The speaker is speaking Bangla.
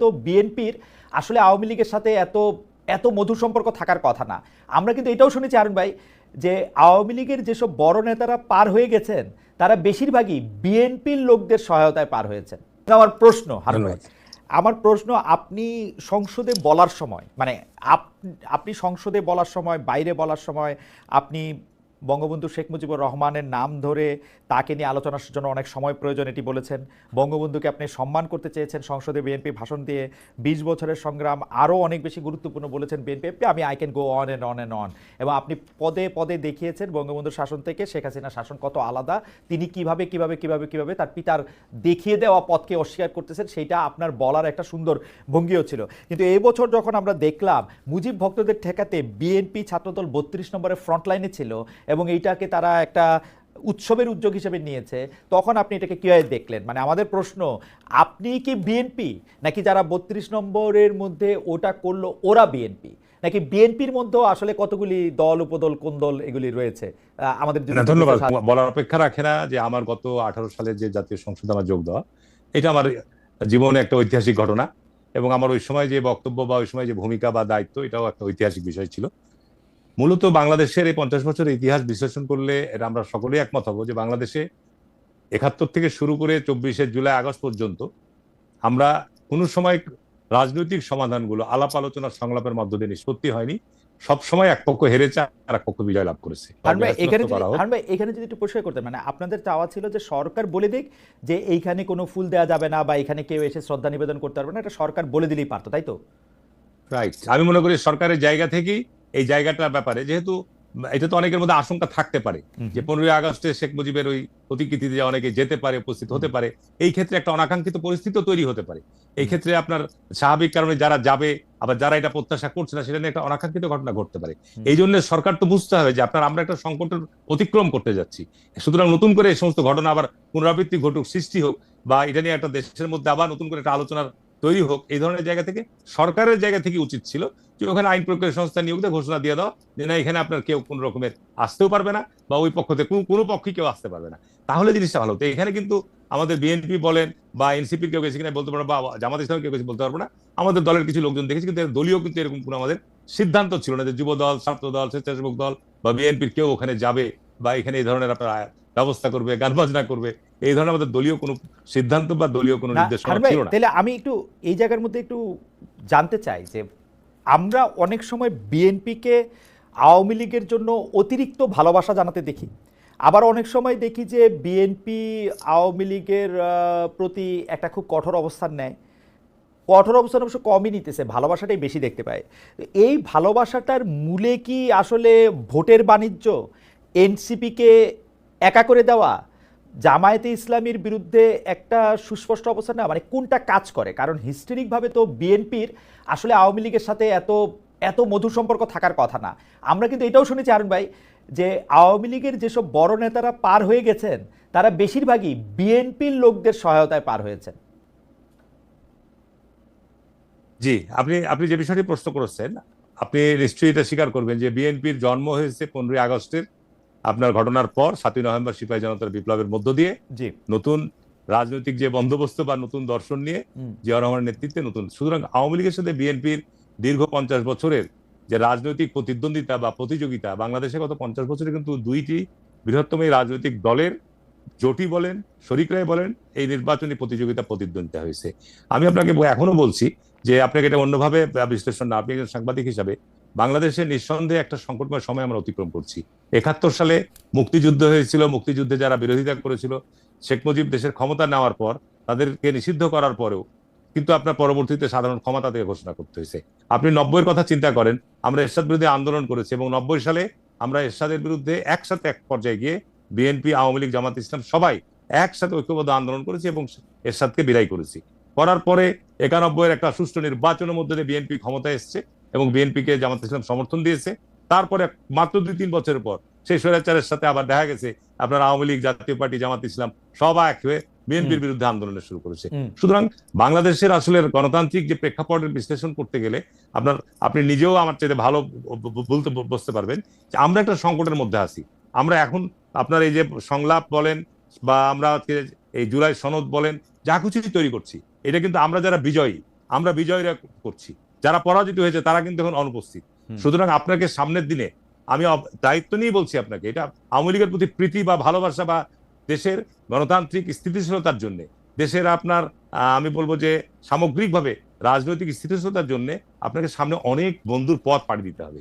তো বিএনপির আসলে আওয়ামী লীগের সাথে এত এত মধুর সম্পর্ক থাকার কথা না। আমরা কিন্তু এটাও শুনেছি আরুন ভাই যে আওয়ামী লীগের যেসব বড় নেতারা পার হয়ে গেছেন তারা বেশিরভাগই বিএনপির লোকদের সহায়তায় পার হয়েছেন। আমার প্রশ্ন হারুন ভাই। আমার প্রশ্ন আপনি সংসদে বলার সময় মানে আপ- আপনি সংসদে বলার সময় বাইরে বলার সময় আপনি বঙ্গবন্ধু শেখ মুজিবুর রহমানের নাম ধরে তাকে নিয়ে আলোচনার জন্য অনেক সময় প্রয়োজন, এটি বলেছেন। বঙ্গবন্ধুকে আপনি সম্মান করতে চেয়েছেন সংসদে বিএনপি ভাষণ দিয়ে। বিশ বছরের সংগ্রাম আরও অনেক বেশি গুরুত্বপূর্ণ বলেছেন বিএনপি। আমি I can go on and on and on এবং আপনি পদে পদে দেখিয়েছেন বঙ্গবন্ধুর শাসন থেকে শেখ হাসিনার শাসন কত আলাদা। তিনি কীভাবে কীভাবে কীভাবে কীভাবে তার পিতার দেখিয়ে দেওয়া পথকে অস্বীকার করতেছেন সেইটা আপনার বলার একটা সুন্দর ভঙ্গিও ছিল। কিন্তু এই বছর যখন আমরা দেখলাম, মুজিব ভক্তদের ঠেকাতে বিএনপি ছাত্রদল বত্রিশ নম্বরের ফ্রন্ট লাইনে ছিল এবং এইটাকে তারা একটা উৎসবের উদ্যোগ হিসেবে নিয়েছে তখন আপনি এটাকে কীভাবে দেখলেন? মানে আমাদের প্রশ্ন আপনি কি বিএনপি নাকি যারা বত্রিশ নম্বরের মধ্যে ওটা করল ওরা বিএনপি নাকি বিএনপির মধ্যেও আসলে কতগুলি দল উপদল কোন দল এগুলি রয়েছে? আমাদের ধন্যবাদ। বলার অপেক্ষা রাখে না যে আমার গত আঠারো সালে যে জাতীয় সংসদে আমার যোগ দেওয়া এটা আমার জীবনে একটা ঐতিহাসিক ঘটনা এবং আমার ওই সময় যে বক্তব্য বা ওই সময় যে ভূমিকা বা দায়িত্ব এটাও একটা ঐতিহাসিক বিষয় ছিল। মূলত বাংলাদেশের এই পঞ্চাশ বছরের ইতিহাস বিশ্লেষণ করলে এটা আমরা সকলেই একমত হব যে বাংলাদেশে একাত্তর থেকে শুরু করে চব্বিশে জুলাই আগস্ট পর্যন্ত আমরা কোনো সময় রাজনৈতিক সমাধানগুলো আলাপ আলোচনার সংলাপের মধ্য দিয়ে নিষ্পত্তি হয়নি। সবসময় এক পক্ষ হেরেছে আর এক পক্ষ বিজয় লাভ করেছে। এখানে যদি একটু পরিষ্কার করতেন মানে আপনাদের চাওয়া ছিল যে সরকার বলে দিক যে এইখানে কোনো ফুল দেওয়া যাবে না বা এখানে কেউ এসে শ্রদ্ধা নিবেদন করতে পারবে না এটা সরকার বলে দিলেই পারতো তাই তো? রাইট আমি মনে করি সরকারের জায়গা থেকেই এই জায়গাটার ব্যাপারে যেহেতু এটা তো অনেকের মধ্যে আশঙ্কা থাকতে পারে যে পনেরোই আগস্টে শেখ মুজিবের ওই প্রতিকৃতিতে অনেকে যেতে পারে উপস্থিত হতে পারে এই ক্ষেত্রে একটা অনাকাঙ্ক্ষিত পরিস্থিতি তৈরি হতে পারে। এই ক্ষেত্রে আপনার স্বাভাবিক কারণে যারা যাবে আবার যারা এটা প্রত্যাশা করছে না সেটা নিয়ে একটা অনাকাঙ্ক্ষিত ঘটনা ঘটতে পারে। এই জন্য সরকার তো বুঝতে হবে যে আপনার আমরা একটা সংকটের অতিক্রম করতে যাচ্ছি। সুতরাং নতুন করে এই সমস্ত ঘটনা আবার পুনরাবৃত্তি ঘটুক সৃষ্টি হোক বা এটা নিয়ে একটা দেশের মধ্যে আবার নতুন করে একটা আলোচনার তৈরি হোক, এই ধরনের জায়গা থেকে সরকারের জায়গা থেকে উচিত ছিল যে ওখানে আইন প্রক্রিয়া সংস্থা নিয়োগ দিয়ে ঘোষণা দিয়ে দাও যে না, এখানে আপনার কেউ কোন রকমের আসতেও পারবে না বা ওই পক্ষ থেকে কোনো- পক্ষই কেউ আসতে পারবে না। তাহলে জিনিসটা ভালো হতো। এখানে কিন্তু আমাদের বিএনপি বলেন বা এনসিপি কেউ গেছে কিনা বলতে পারব বা জামাত ইসলাম কেউ গেছে বলতে পারব না। আমাদের দলের কিছু লোকজন দেখেছি কিন্তু দলীয় কিন্তু এরকম কোনো আমাদের সিদ্ধান্ত ছিল না যে যুব দল, ছাত্র দল, স্বেচ্ছাসেবক দল বা বিএনপির কেউ ওখানে যাবে বা এখানে এই ধরনের আপনার ব্যবস্থা করবে গান বাজনা করবে এই ধরনের আমাদের দলীয় কোনো সিদ্ধান্ত বা দলীয় কোনো নির্দেশনা ছিল না। তাহলে আমি একটু এই জায়গার মধ্যে একটু জানতে চাই যে আমরা অনেক সময় বিএনপিকে আওয়ামী লীগের জন্য অতিরিক্ত ভালোবাসা জানাতে দেখি। আবার অনেক সময় দেখি যে বিএনপি আওয়ামী লীগের প্রতি একটা খুব কঠোর অবস্থান নেয়। কঠোর অবস্থান অবশ্য কমই নিতেছে ভালোবাসাটাই বেশি দেখতে পায়। এই ভালোবাসাটার মূলে কি আসলে ভোটের বাণিজ্য? এনসিপিকে একা করে দেওয়া, জামায়াতে ইসলামীর বিরুদ্ধে একটা সুস্পষ্ট অবস্থান না মানে কোনটা কাজ করে? কারণ হিস্টোরিকভাবে তো বিএনপির আসলে আওয়ামী লীগের সাথে এত এত মধুর সম্পর্ক থাকার কথা না। আমরা কিন্তু এটাও শুনেছি আরুন ভাই, যে আওয়ামী লীগের যেসব বড় নেতারা পার হয়ে গেছেন, তারা বেশিরভাগই বিএনপির লোকদের সহায়তায় পার হয়েছেন। জি, আপনি আপনি যে বিষয়টি প্রশ্ন করেছেন, আপনি নিশ্চয়ই এটা স্বীকার করবেন যে বিএনপির জন্ম হয়েছে পনেরোই আগস্টের আপনার ঘটনার পর সাতই নভেম্বর সিপাহী জনতার বিপ্লবের মধ্য দিয়ে নতুন রাজনৈতিক যে বন্দোবস্ত বা নতুন দর্শন নিয়ে। জিয়া রহমানের নেতৃত্বে নতুন সুতরাং আওয়ামী লীগের সাথে বিএনপির দীর্ঘ পঞ্চাশ বছরের যে রাজনৈতিক প্রতিদ্বন্দ্বিতা বা প্রতিযোগিতা বাংলাদেশে গত পঞ্চাশ বছরে কিন্তু দুইটি বৃহত্তম এই রাজনৈতিক দলের জোটি বলেন শরিকরাই বলেন এই নির্বাচনী প্রতিযোগিতা প্রতিদ্বন্দ্বিতা হয়েছে আমি আপনাকে এখনও বলছি যে আপনাকে এটা অন্যভাবে বিশ্লেষণ না আপনি একজন সাংবাদিক হিসাবে বাংলাদেশে নিঃসন্দেহে একটা সংকটময় সময় আমরা অতিক্রম করছি। একাত্তর সালে মুক্তিযুদ্ধ হয়েছিল, মুক্তিযুদ্ধে যারা বিরোধিতা করেছিল, শেখ মুজিব দেশের ক্ষমতা নেওয়ার পর তাদেরকে নিষিদ্ধ করার পরেও কিন্তু আপনার পরবর্তীতে সাধারণ ক্ষমতা থেকে ঘোষণা করতে হয়েছে। আপনি নব্বইয়ের কথা চিন্তা করেন, আমরা এরশাদ বিরুদ্ধে আন্দোলন করেছি এবং নব্বই সালে আমরা এরশাদের বিরুদ্ধে একসাথে এক পর্যায়ে গিয়ে বিএনপি, আওয়ামী লীগ, জামাত ইসলাম সবাই একসাথে ঐক্যবদ্ধ আন্দোলন করেছি এবং এরশাদকে বিদায় করেছি। করার পরে একানব্বইয়ের একটা সুষ্ঠু নির্বাচনের মধ্যে দিয়ে বিএনপি ক্ষমতায় এসছে। এবং বিএনপিকে জামাত ইসলাম সমর্থন দিয়েছে। তারপরে মাত্র দুই তিন বছরের পর সেই স্বৈরাচারের সাথে আবার দেখা গেছে আপনার আওয়ামী লীগ জাতীয় পার্টি জামাত ইসলাম সব এক হয়ে বিএনপির বিরুদ্ধে আন্দোলনে শুরু করেছে। সুতরাং বাংলাদেশের আসলে গণতান্ত্রিক যে প্রেক্ষাপটের বিশ্লেষণ করতে গেলে আপনার আপনি নিজেও আমার চাইতে ভালো বলতে বুঝতে পারবেন যে আমরা একটা সংকটের মধ্যে আছি। আমরা এখন আপনার এই যে সংলাপ বলেন বা আমরা আজকে এই জুলাই সনদ বলেন যা কিছুই তৈরি করছি। এটা কিন্তু আমরা যারা বিজয়ী আমরা বিজয়ীরা করছি। যারা পরাজিত হয়েছে তারা কিন্তু এখন অনুপস্থিত। সুতরাং আপনাকে সামনের দিনে আমি দায়িত্ব নিয়ে বলছি আপনাকে এটা আওয়ামী লীগের প্রতি প্রীতি বা ভালোবাসা বা দেশের গণতান্ত্রিক স্থিতিশীলতার জন্য দেশের আপনার আমি বলব যে সামগ্রিকভাবে রাজনৈতিক স্থিতিশীলতার জন্য আপনাকে সামনে অনেক বন্ধুর পথ পাড়ি দিতে হবে।